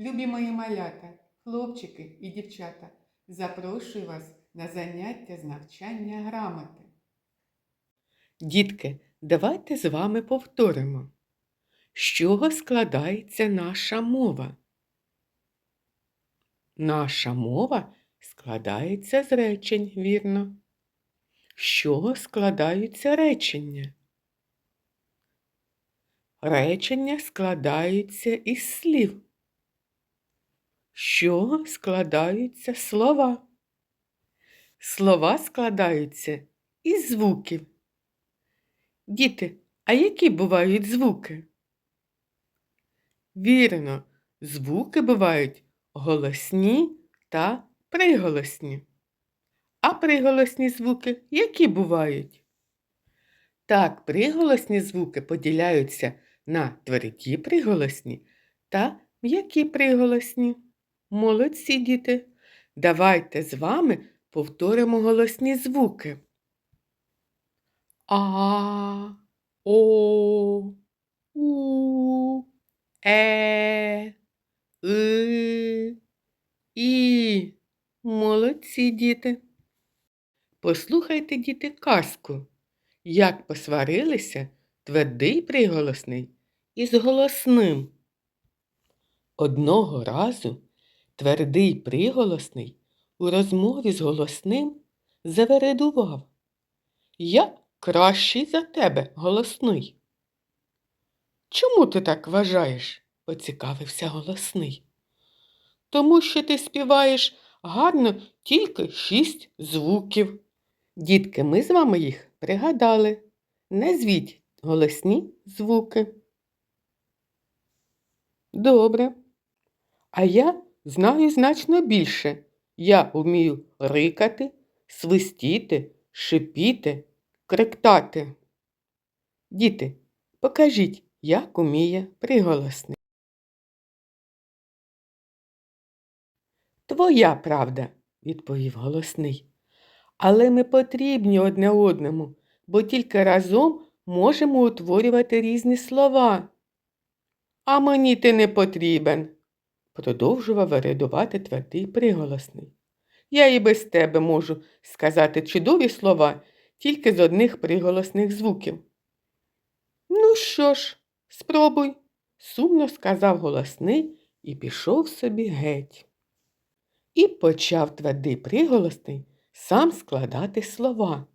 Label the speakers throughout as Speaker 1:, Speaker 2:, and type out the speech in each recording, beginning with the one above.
Speaker 1: Любі мої малята, хлопчики і дівчата, запрошую вас на заняття з навчання грамоти. Дітки, давайте з вами повторимо. З чого складається наша мова? Наша мова складається з речень, вірно. З чого складаються речення? Речення складаються із слів. Чого складаються слова? Слова складаються із звуків. Діти, а які бувають звуки? Вірно, звуки бувають голосні та приголосні. А приголосні звуки які бувають? Так, приголосні звуки поділяються на тверді приголосні та м'які приголосні. Молодці діти! Давайте з вами повторимо голосні звуки. А, О, У, Е, И, І. Молодці діти. Послухайте, діти, казку, як посварилися твердий приголосний із голосним. Одного разу твердий приголосний у розмові з голосним завередував. Я кращий за тебе, голосний. Чому ти так вважаєш? поцікавився голосний. Тому що ти співаєш гарно тільки шість звуків. Дітки, ми з вами їх пригадали. Назвіть голосні звуки. Добре. А я знаю значно більше. Я вмію рикати, свистіти, шипіти, кректати. Діти, покажіть, як уміє приголосний. Твоя правда, відповів голосний. Але ми потрібні одне одному, бо тільки разом можемо утворювати різні слова. А мені ти не потрібен, продовжував вирядувати твердий приголосний. Я і без тебе можу сказати чудові слова тільки з одних приголосних звуків. Ну що ж, спробуй, сумно сказав голосний і пішов собі геть. І почав твердий приголосний сам складати слова.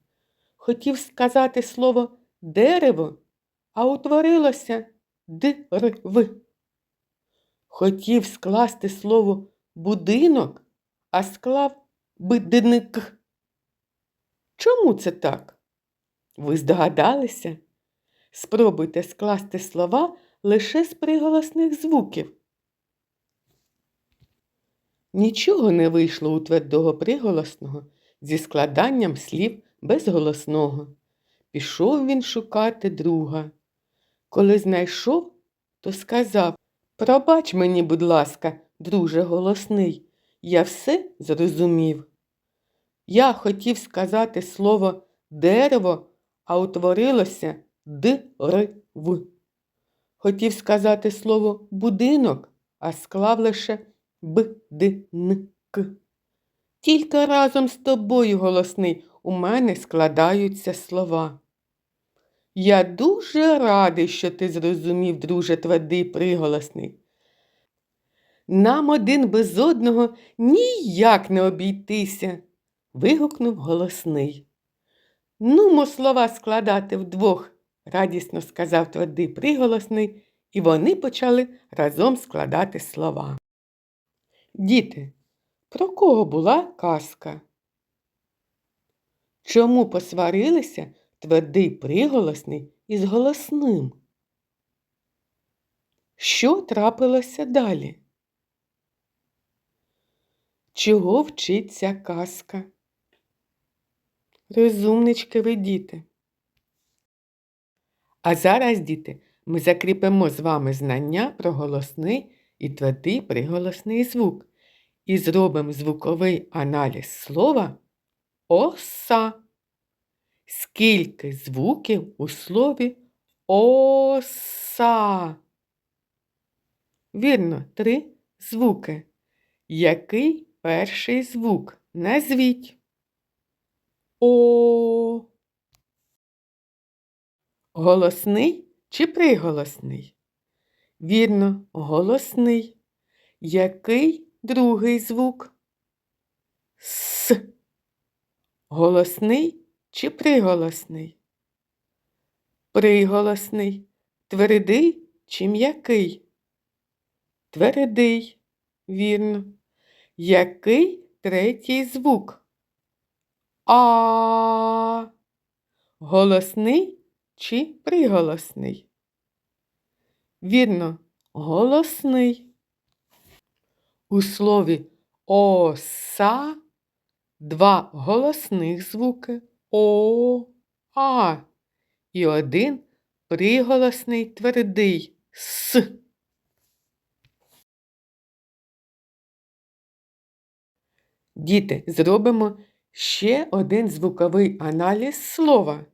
Speaker 1: Хотів сказати слово дерево, а утворилося дирв. Хотів скласти слово будинок, а склав бидник. Чому це так? Ви здогадалися? Спробуйте скласти слова лише з приголосних звуків. Нічого не вийшло у твердого приголосного зі складанням слів безголосного. Пішов він шукати друга. Коли знайшов, то сказав Пробач мені, будь ласка, друже голосний, я все зрозумів. Я хотів сказати слово дерево, а утворилося дирв. Хотів сказати слово будинок, а склав лише бдник. Тільки разом з тобою, голосний, у мене складаються слова. Я дуже радий, що ти зрозумів, друже, твердий приголосний. Нам один без одного ніяк не обійтися, вигукнув голосний. Нумо слова складати вдвох, радісно сказав твердий приголосний, і вони почали разом складати слова. Діти, про кого була казка? Чому посварилися твердий приголосний із голосним? Що трапилося далі? Чого вчиться казка? Розумнички ви діти. А зараз, діти, ми закріпимо з вами знання про голосний і твердий приголосний звук і зробимо звуковий аналіз слова оса. Скільки звуків у слові оса? Вірно, три звуки. Який перший звук? Назвіть. О. Голосний чи приголосний? Вірно, голосний. Який другий звук? С. Голосний чи приголосний? Приголосний. Твердий чи м'який? Твердий. Вірно. Який третій звук? А. Голосний чи приголосний? Вірно, голосний. У слові оса два голосних звуки О, А і один приголосний твердий С. Діти, зробимо ще один звуковий аналіз слова.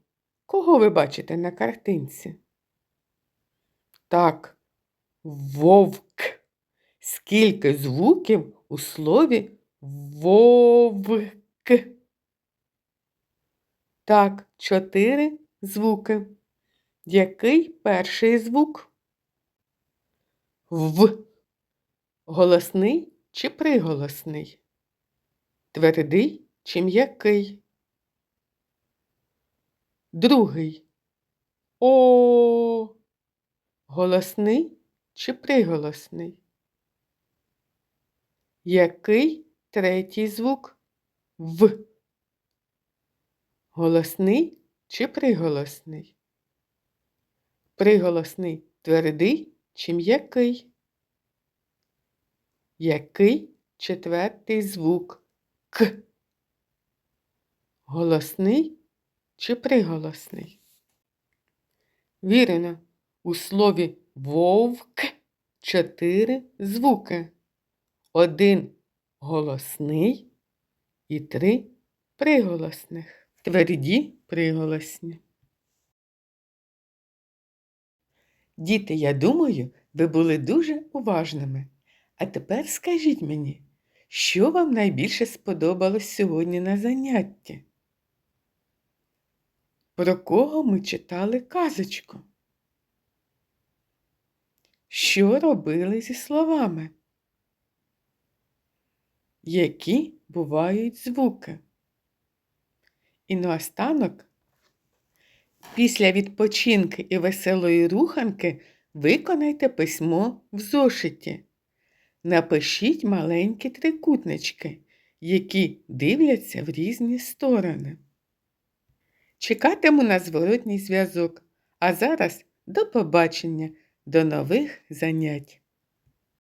Speaker 1: Кого ви бачите на картинці? Так, вовк. Скільки звуків у слові вовк? Так, чотири звуки. Який перший звук? В. Голосний чи приголосний? Твердий чи м'який? Другий. О. Голосний чи приголосний? Який третій звук? В. Голосний чи приголосний? Приголосний твердий чи м'який? Який четвертий звук? К. Голосний чи приголосний? Вірено, у слові вовк чотири звуки. Один голосний і три приголосних. Тверді приголосні. Діти, я думаю, ви були дуже уважними. А тепер скажіть мені, що вам найбільше сподобалось сьогодні на занятті? Про кого ми читали казочку? Що робили зі словами? Які бувають звуки? І наостанок, після відпочинки і веселої руханки виконайте письмо в зошиті. Напишіть маленькі трикутнички, які дивляться в різні сторони. Чекатиму на зворотній зв'язок. А зараз до побачення, до нових занять.